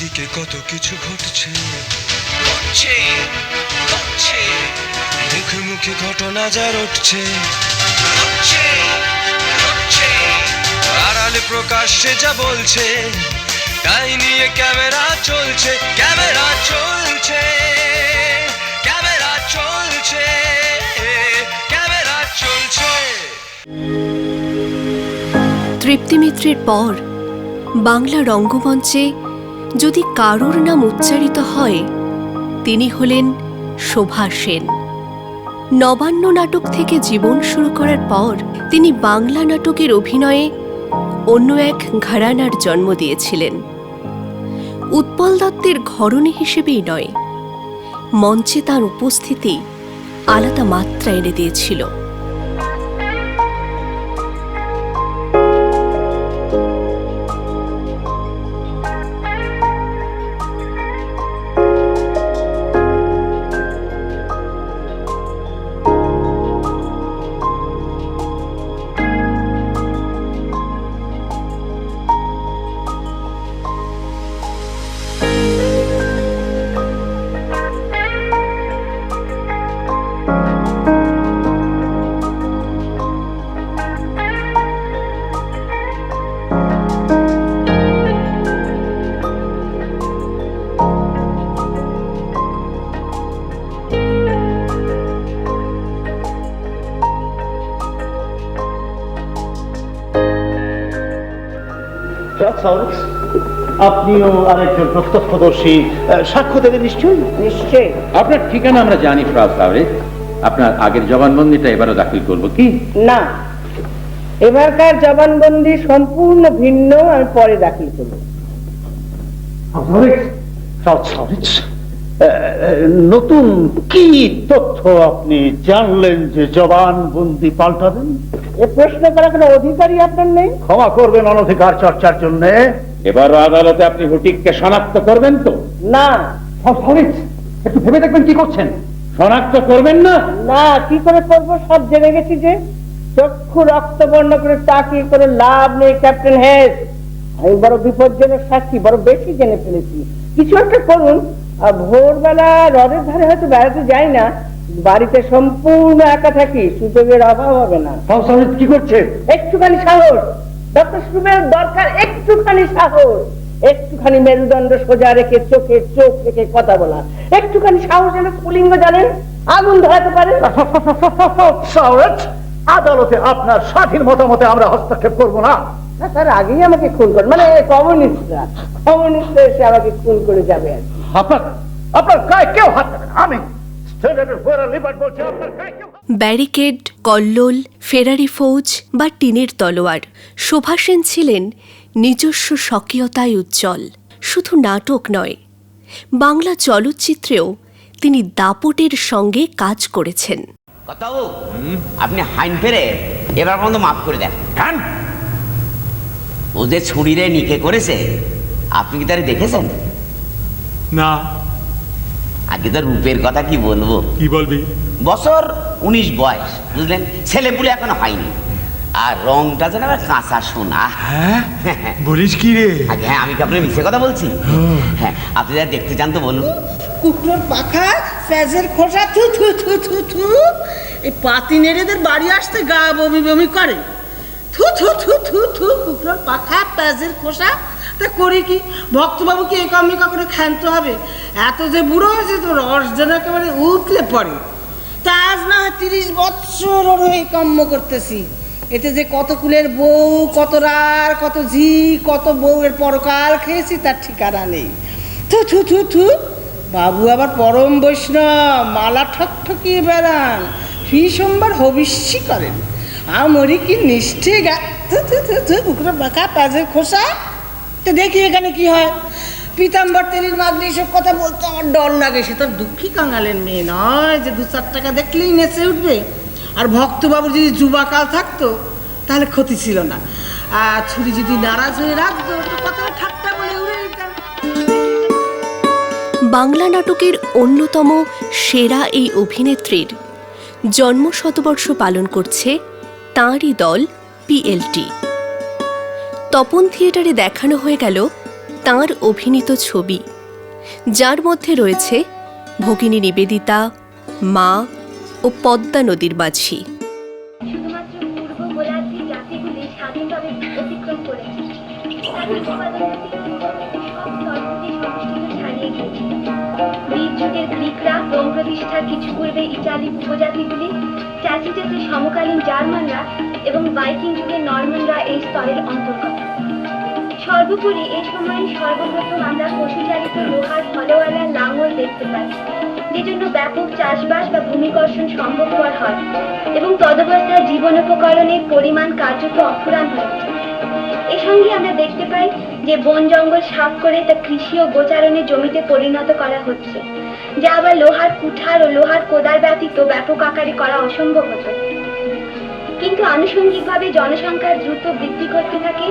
চারিদিকে কত কিছু ঘটছে। ঘটছে ঘটছে। মুখে মুখে ঘটনা যা রটছে। ঘটছে ঘটছে। আড়ালে প্রকাশ্যে যা বলছে তাই নিয়ে ক্যামেরা চলছে ক্যামেরা চলছে ক্যামেরা চলছে ক্যামেরা চলছে। তৃপ্তি মিত্রের পর বাংলা রঙ্গমঞ্চে যদি কারুর নাম উচ্চারিত হয়, তিনি হলেন শোভা সেন। নবান্ন নাটক থেকে জীবন শুরু করার পর, তিনি বাংলা নাটকের অভিনয়ে অন্য এক ঘরানার জন্ম দিয়েছিলেন। উৎপল দত্তের ঘরণী হিসেবেই নয়, মঞ্চে তার উপস্থিতি আলাদা মাত্রা এনে দিয়েছিল। আপনিও আরেকজন প্রত্যক্ষদর্শী সাক্ষ্য দেবেন নিশ্চয়ই? নিশ্চয়ই। আপনার ঠিকানা আমরা জানি সাহেব। আপনার আগের জবানবন্দিটা এবারও দাখিল করব কি? না। এবারকার জবানবন্দি সম্পূর্ণ ভিন্ন আমি পরে দাখিল করব। নতুন কি তথ্য আপনি জানলেন যে জবানবন্দি পাল্টাবেন? এ প্রশ্ন করার কোনো অধিকারই আপনার নেই? ক্ষমা করবেন অনধিকার চর্চার জন্য। এবারও আদালতে আপনি হুটিককে শনাক্ত করবেন তো? না। একটু ভেবে দেখবেন কি করছেন। শনাক্ত করবেন না? না কি করে করব? সব জেনে গেছি যে চক্ষু রক্তবর্ণ করে তাকিয়ে করে লাভ নেই ক্যাপ্টেন হেড আমি বড় বিপজ্জনক সাক্ষী বড় বেশি জেনে ফেলেছি। কিছু একটা করুন। আর ভোরবেলা হ্রদের ধারে হয়তো বেড়াতে যাই না বাড়িতে সম্পূর্ণ একা থাকি সুযোগের অভাব হবে না। সরি কি করছেন? একটুখানি সাহস। ডক্টর সুবের দরকার একটুখানি সাহস। একটুখানি মেরুদণ্ড সোজা রেখে চোখে চোখ রেখে কথা বলা। একটুখানি সাহস এলে স্ফুলিঙ্গ জানেন আগুন ধরাতে পারে আদালতে আপনার স্বাধীন মতামতে আমরা হস্তক্ষেপ করব না। না, তার আগেই আমাকে খুন করে মানে কমিউনিস্টরা কমিউনিস্টরা এসে আমাকে খুন করে যাবে আর। আপনার আপনার গায়ে কেউ হাত আমি ব্যারিকেড কল্লোল ফেরারি ফৌজ বা টিনের তলোয়ার। শোভা সেন ছিলেন নিজস্ব স্বকীয়তায় উজ্জ্বল শুধু নাটক নয় বাংলা চলচ্চিত্রেও তিনি দাপটের সঙ্গে কাজ করেছেন। আপনি হাইন ফেরে এবার পর্যন্ত মাফ করে দেন। হ্যাঁ ও যে ছুরিরে নিকে করেছে আপনি কি তারে দেখেছেন? না। আগে তো রূপের কথা কি বলব? কি বলবি? বছর উনিশ বয়স বুঝলেন? ছেলে পুলে এখনও হয়নি। আর রংটা যেন কাঁচা সোনা। হ্যাঁ? বলিস কি রে? আগে হ্যাঁ আমি কি আপনার মিথ্যে কথা বলছি? হ্যাঁ আপনি যা দেখতে চান তো বলুন। কুকুরের পাখা প্যাজের খোসা থু থু থু থু থু। এই পাতি নেড়েদের বাড়ি আসতে গা বমি বমি করে। থু থু থু থু থু কুকুরের পাখা প্যাজের খোসা তা করি কি ভক্তবাবুকে এই কামে করে ক্ষান্ত হবে? এত যে বুড়ো হয়েছে তো রস যেন একেবারে উঠলে পড়ে। তা আজ না হয় তিরিশ বৎসর ওর এই কর্ম করতেছি। এতে যে কত কুলের বউ, কত রার, কত ঝি, কত বউয়ের পরকাল খেয়েছি তার ঠিকানা নেই। থু থু থু থু, বাবু আবার পরম বৈষ্ণব, মালা ঠক ঠকিয়ে বেড়ান। ফি সোমবার হবিষ্যি করেন। আমরি কি নিষ্ঠে গা থু থু থু থু বাঁকা, পাজের খোসা। তো দেখি এখানে কি হয়। পিতাম্বর, তেলির মাগনি এসব কথা বলতে আমার ডর লাগে। সে তো দুঃখী কাঙালের মেয়ে নয় যে দু চার টাকা দেখলেই নেচে উঠবে। আর ভক্তবাবুর যদি যুবাকাল থাকতো, তাহলে ক্ষতি ছিল না। আর ছুরি যদি নারাজ হয়ে রাখতো, তো কথাটা ঠাট্টা বলে উড়ে বাংলা নাটকের অন্যতম সেরা এই অভিনেত্রীর জন্ম শতবর্ষ পালন করছে তাঁরই দল পিএলটি তপন থিয়েটারে দেখানো হয়ে গেল তাঁর অভিনীত ছবি। যার মধ্যে রয়েছে ভগিনী নিবেদিতা, মা ও পদ্মা নদীর মাঝি যুগের কিছু পূর্বে ইটালি উপজাতিগুলি ট্যাসিটাসের সমকালীন জার্মানরা এবং বাইকিং যুগের নরমানরা এই স্তরের অন্তর্গত। সর্বোপরি এই সময়ে সর্বপ্রথম আমরা পশুচালিত লোহার ফলওয়ালা লাঙল দেখতে পাই, যে জন্য ব্যাপক চাষবাস বা ভূমিকর্ষণ সম্ভবপর হয় এবং তদবস্থায় জীবনোপকরণের পরিমাণ কার্যত অফুরান হয়েছে এর সঙ্গে আমরা দেখতে পাই যে বন জঙ্গল সাফ করে তা কৃষি ও গোচারণের জমিতে পরিণত করা হচ্ছে, যা আবার লোহার কুঠার ও লোহার কোদার ব্যতীত ব্যাপক আকারে করা অসম্ভব হতো। কিন্তু আনুষঙ্গিকভাবে জনসংখ্যার দ্রুত বৃদ্ধি করতে থাকে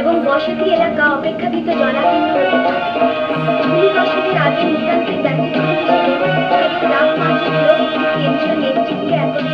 এবং বসতি এলাকা অপেক্ষাকৃত জনাকীর্ণ হতে থাকে। আগে মাঝিগুলো কেন্দ্রীয় নেতৃত্বে একত্র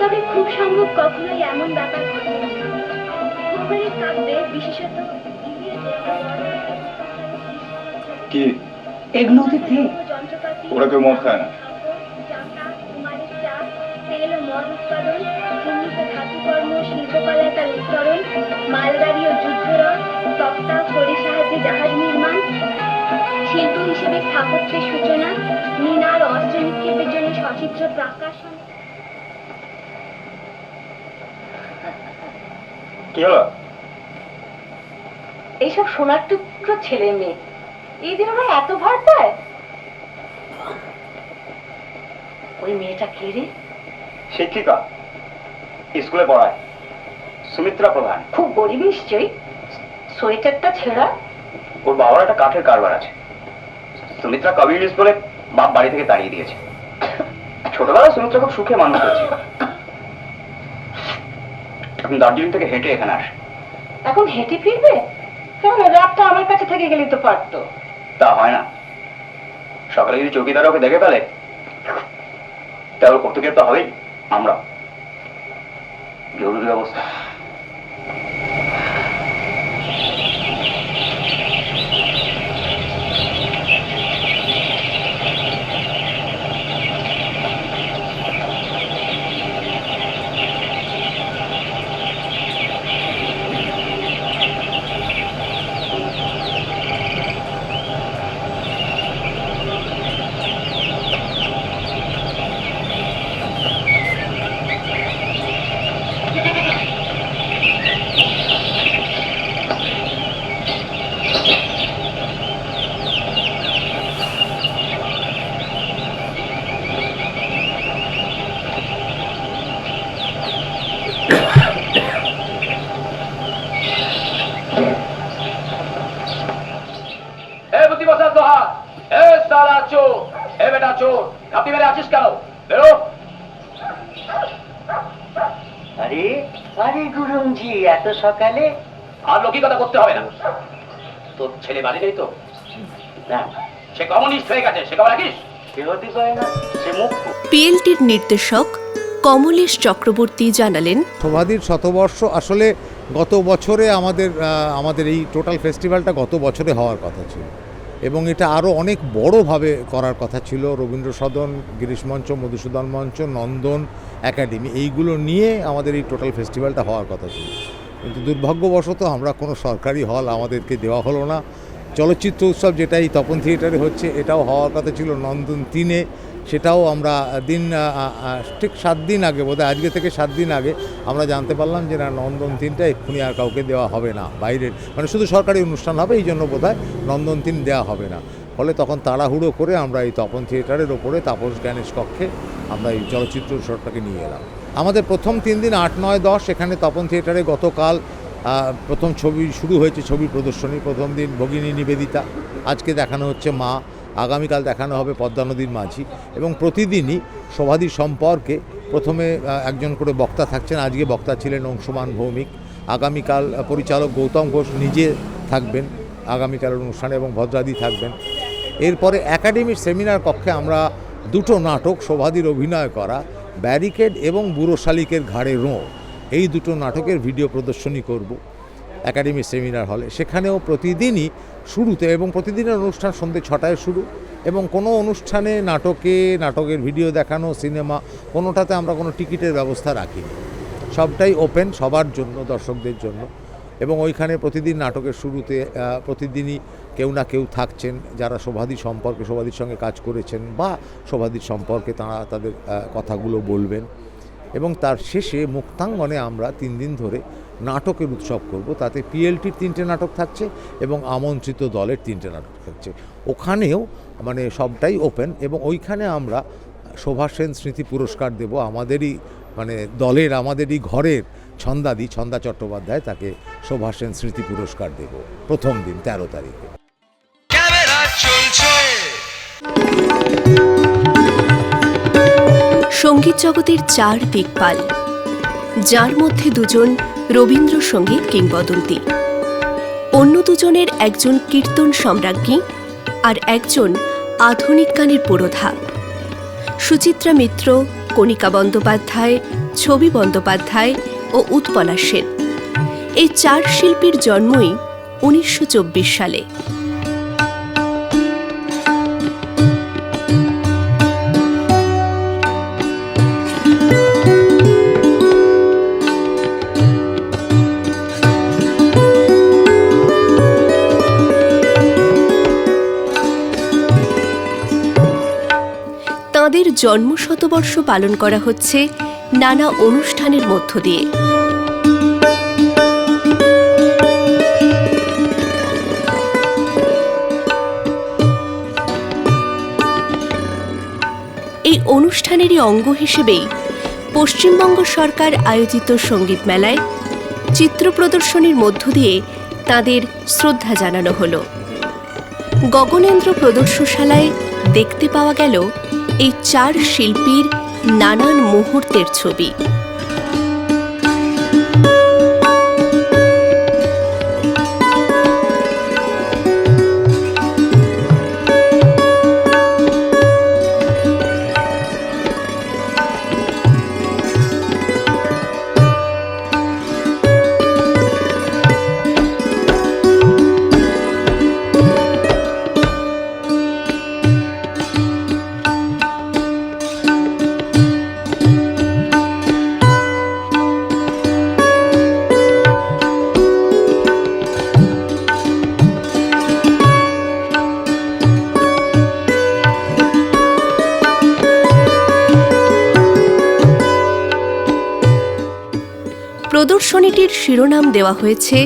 তবে খুব সম্ভব কখনোই এমন ব্যাপার ঘটে কাব্যে কি? নদীতে ওরা কেউ মদ খায় না। তেল ও মদ উৎপাদন উন্নত ধাতুকর্ম শিল্পকলা তার উত্তরণ মালগাড়ি ও যুদ্ধরথ তক্তা খড়ির সাহায্যে জাহাজ নির্মাণ শিল্প হিসেবে স্থাপত্যের সূচনা মিনার অস্ত্র নিক্ষেপের জন্য সচিত্র প্রাকাশন কি হলো? এইসব সোনার টুকরো ছেলে মেয়ে। এই দিন আমার এত ভয় পায়। ওই মেয়েটা কে রে? শিক্ষিকা স্কুলে পড়ায়। সুমিত্রা প্রধান। খুব গরিব নিশ্চয়ই। সোয়েটারটা ছেঁড়া। ওর বাবার একটা কাঠের কারবার আছে। সুমিত্রা কমিউনিস্ট বলে বাপ বাড়ি থেকে তাড়িয়ে দিয়েছে। ছোটবেলায় সুমিত্রা খুব সুখে মানুষ হয়েছে। এখন দার্জিলিং থেকে হেঁটে এখানে আসে। এখন হেঁটে ফিরবে? কেন? রাতটা আমার কাছে থেকে গেলেই তো পারতো। তা হয় না। সকালে যদি চৌকিদার ওকে দেখে ফেলে, তাহলে কর্তৃকের তো হবেই আমরা জরুরি অবস্থা এ বুদ্ধি বসার দোহা এ সালা চোর এ বেটা চোর আপনি মেরে আছিস কেন বেরো আরে আরে গুরুমজি এত সকালে? আর লৌকিকতা করতে হবে না। তোর ছেলে বাড়ি নেই তো? না। সে কমিউনিস্ট হয়ে গেছে সে খবর রাখিস? পিএলটির নির্দেশক কমলেশ চক্রবর্তী জানালেন সমাধির শতবর্ষ আসলে গত বছরে আমাদের আমাদের এই টোটাল ফেস্টিভ্যালটা গত বছরে হওয়ার কথা ছিল। এবং এটা আরও অনেক বড়োভাবে করার কথা ছিল। রবীন্দ্র সদন, গিরিশ মঞ্চ, মধুসূদন মঞ্চ, নন্দন একাডেমি, এইগুলো নিয়ে আমাদের এই টোটাল ফেস্টিভ্যালটা হওয়ার কথা ছিল। কিন্তু দুর্ভাগ্যবশত আমরা কোনো সরকারি হল আমাদেরকে দেওয়া হলো না। চলচ্চিত্র উৎসব যেটা এই তপন থিয়েটারে হচ্ছে, এটাও হওয়ার কথা ছিল। নন্দন তিনে সেটাও আমরা দিন ঠিক সাত দিন আগে, বোধহয় আজকে থেকে সাত দিন আগে আমরা জানতে পারলাম যে না, নন্দন তিনটা এক্ষুনি আর কাউকে দেওয়া হবে না, বাইরের মানে শুধু সরকারি অনুষ্ঠান হবে, এই জন্য বোধহয় নন্দন তিন দেওয়া হবে না। ফলে তখন তাড়াহুড়ো করে আমরা এই তপন থিয়েটারের ওপরে তাপস জ্ঞানেশ কক্ষে আমরা এই চলচ্চিত্র উৎসবটাকে নিয়ে এলাম। আমাদের প্রথম তিন দিন আট, নয়, দশ, এখানে তপন থিয়েটারে গতকাল প্রথম ছবি শুরু হয়েছে ছবি প্রদর্শনী, প্রথম দিন ভগিনী নিবেদিতা, আজকে দেখানো হচ্ছে মা আগামীকাল দেখানো হবে পদ্মা নদীর মাঝি এবং প্রতিদিনই শোভাদি সম্পর্কে প্রথমে একজন করে বক্তা থাকছেন, আজকে বক্তা ছিলেন অংশমান ভৌমিক। আগামীকাল পরিচালক গৌতম ঘোষ নিজে থাকবেন আগামীকালের অনুষ্ঠানে এবং ভদ্রাদি থাকবেন। এরপরে একাডেমির সেমিনার কক্ষে আমরা দুটো নাটক শোভাদির অভিনয় করা, ব্যারিকেড এবং বুড়ো শালিকের ঘাড়ে রোঁ, এই দুটো নাটকের ভিডিও প্রদর্শনী করব। একাডেমি সেমিনার হলে। সেখানেও প্রতিদিনই শুরুতে এবং প্রতিদিনের অনুষ্ঠান সন্ধ্যে ছটায় শুরু এবং কোনো অনুষ্ঠানে নাটকে, নাটকের ভিডিও দেখানো, সিনেমা, কোনোটাতে আমরা কোনো টিকিটের ব্যবস্থা রাখিনি। সবটাই ওপেন সবার জন্য, দর্শকদের জন্য এবং ওইখানে প্রতিদিন নাটকের শুরুতে প্রতিদিনই কেউ না কেউ থাকছেন যারা শোভাদি সম্পর্কে শোভাদির সঙ্গে কাজ করেছেন বা শোভাদির সম্পর্কে তারা তাদের কথাগুলো বলবেন। এবং তার শেষে মুক্তাঙ্গনে আমরা তিন দিন ধরে নাটকের উৎসব করব। তাতে পিএলটির তিনটে নাটক থাকছে এবং আমন্ত্রিত দলের তিনটে নাটক থাকছে। ওখানেও মানে সবটাই ওপেন এবং ওইখানে আমরা শোভা সেন স্মৃতি পুরস্কার দেব। আমাদেরই মানে দলের আমাদেরই ঘরের ছন্দাদি ছন্দা চট্টোপাধ্যায় তাকে শোভা সেন স্মৃতি পুরস্কার দেব প্রথম দিন তেরো তারিখে। সংগীত জগতের চার দিকপাল যার মধ্যে দুজন রবীন্দ্রসঙ্গীত কিংবদন্তি। অন্য দুজনের একজন কীর্তন সম্রাজ্ঞী আর একজন আধুনিক গানের পুরোধা। সুচিত্রা মিত্র, কণিকা বন্দ্যোপাধ্যায়, ছবি বন্দ্যোপাধ্যায় ও উৎপলা সেন। এই চার শিল্পীর জন্মই উনিশশো চব্বিশ সালে। তাঁদের জন্মশতবর্ষ পালন করা হচ্ছে নানা অনুষ্ঠানের মধ্য দিয়ে। এই অনুষ্ঠানেরই অঙ্গ হিসেবেই পশ্চিমবঙ্গ সরকার আয়োজিত সংগীত মেলায় চিত্র প্রদর্শনীর মধ্য দিয়ে তাদের শ্রদ্ধা জানানো হলো। গগনেন্দ্র প্রদর্শনশালায় দেখতে পাওয়া গেল এই চার শিল্পীর নানান মুহূর্তের ছবি। প্রদর্শনীটির শিরোনাম দেওয়া হয়েছে,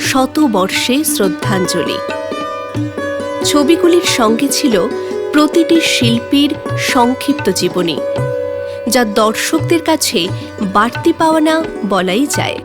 শতবর্ষে শ্রদ্ধাঞ্জলি ছবিগুলির সঙ্গে ছিল প্রতিটি শিল্পীর সংক্ষিপ্ত জীবনী, যা দর্শকদের কাছে বাড়তি পাওয়া না বলাই যায়।